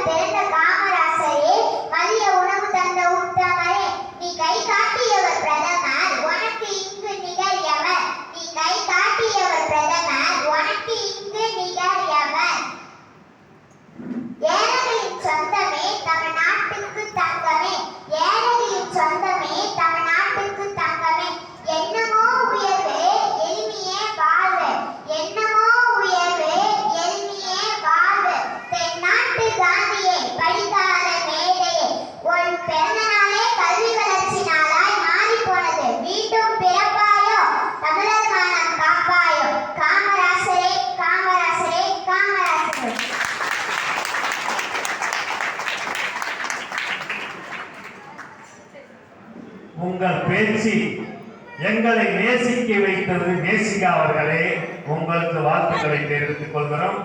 தெரிந்த காமராசரே மதிய உணவு தந்த உத்தமரே நீ கை காட்டியவர் பிரதமர் உனக்கு இங்கு நிகழ் எவர் நீ கை காட்டியவர் பிரதமர் உனக்கு இங்கு நிகர் உங்கள் பேச்சு எங்களை நேசிக்க வைத்தது நேசிகா அவர்களே உங்களுக்கு வாழ்த்துக்களை தெரிவித்துக் கொள்கிறோம்.